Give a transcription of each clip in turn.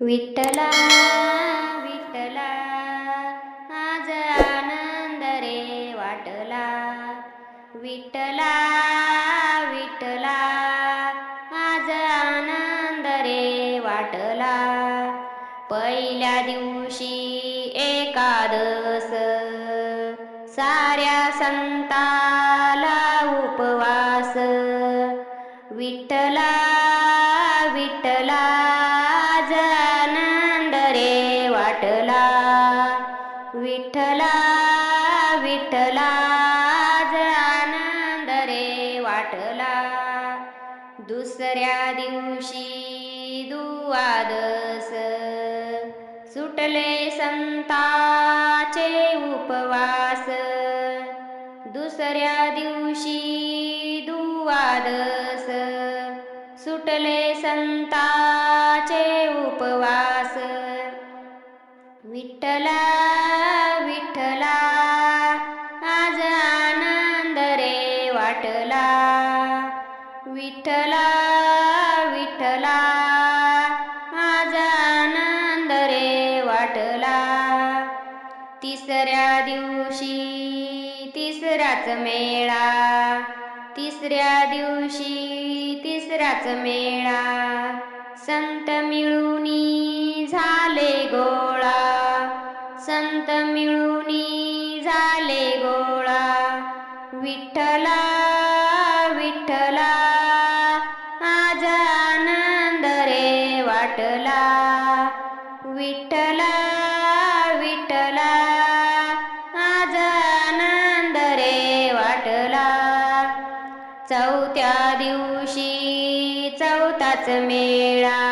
विठ्ठला विठ्ठला आज आनंद रे वाटला. विठ्ठला विठ्ठला आज आनंद रे वाटला. पहिल्या दिवशी एकादस साऱ्या संताला उपवास. विठ्ठला विठ्ठला विठ्ठला विठ्ठला आनंद रे वाटला. दुसऱ्या दिवशी दुवादस सुटले संताचे उपवास. दुसऱ्या दिवशी दुवादस सुटले संताचे उपवास. विठ्ठला विठ्ठला आज आनंद रे वाटला. विठ्ठला विठ्ठला आज आनंद रे वाटला. तिसऱ्या दिवशी तिसराच मेळा. तिसऱ्या दिवशी तिसराच मेळा. संत मिळूनी झाले गो संत मिळूनी झाले गोळा. विठ्ठला विठ्ठला आज आनंद रे वाटला. विठ्ठला विठ्ठला आज आनंद रे वाटला. चौथ्या दिवशी चौथाच मेळा.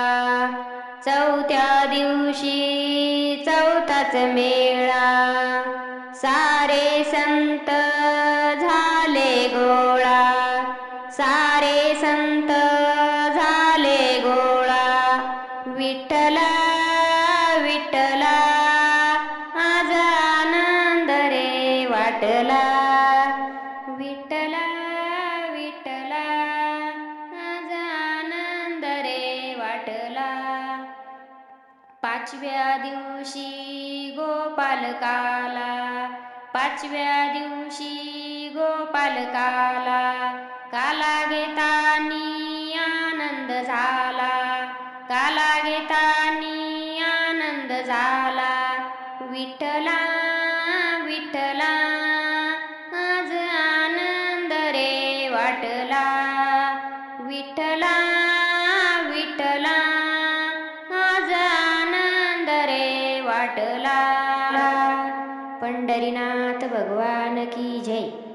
चौथ्या दिवशी एकच मेळा. सारे संत झाले गोळा. सारे संत झाले गोळा. विठ्ठला विठ्ठला आज आनंद रे वाटला. विठ्ठला विठ्ठला आज आनंद रे वाटला. पाचव्या दिवशी गोपालकाला. पाचव्या दिवशी गोपालकाला. काला घेतानी आनंद झाला. काला घेतानी आनंद झाला. विठ्ठला विठ्ठला आज आनंद रे वाटला. विठ्ठला विठ्ठला वाटला पंढरीनाथ भगवान की जय.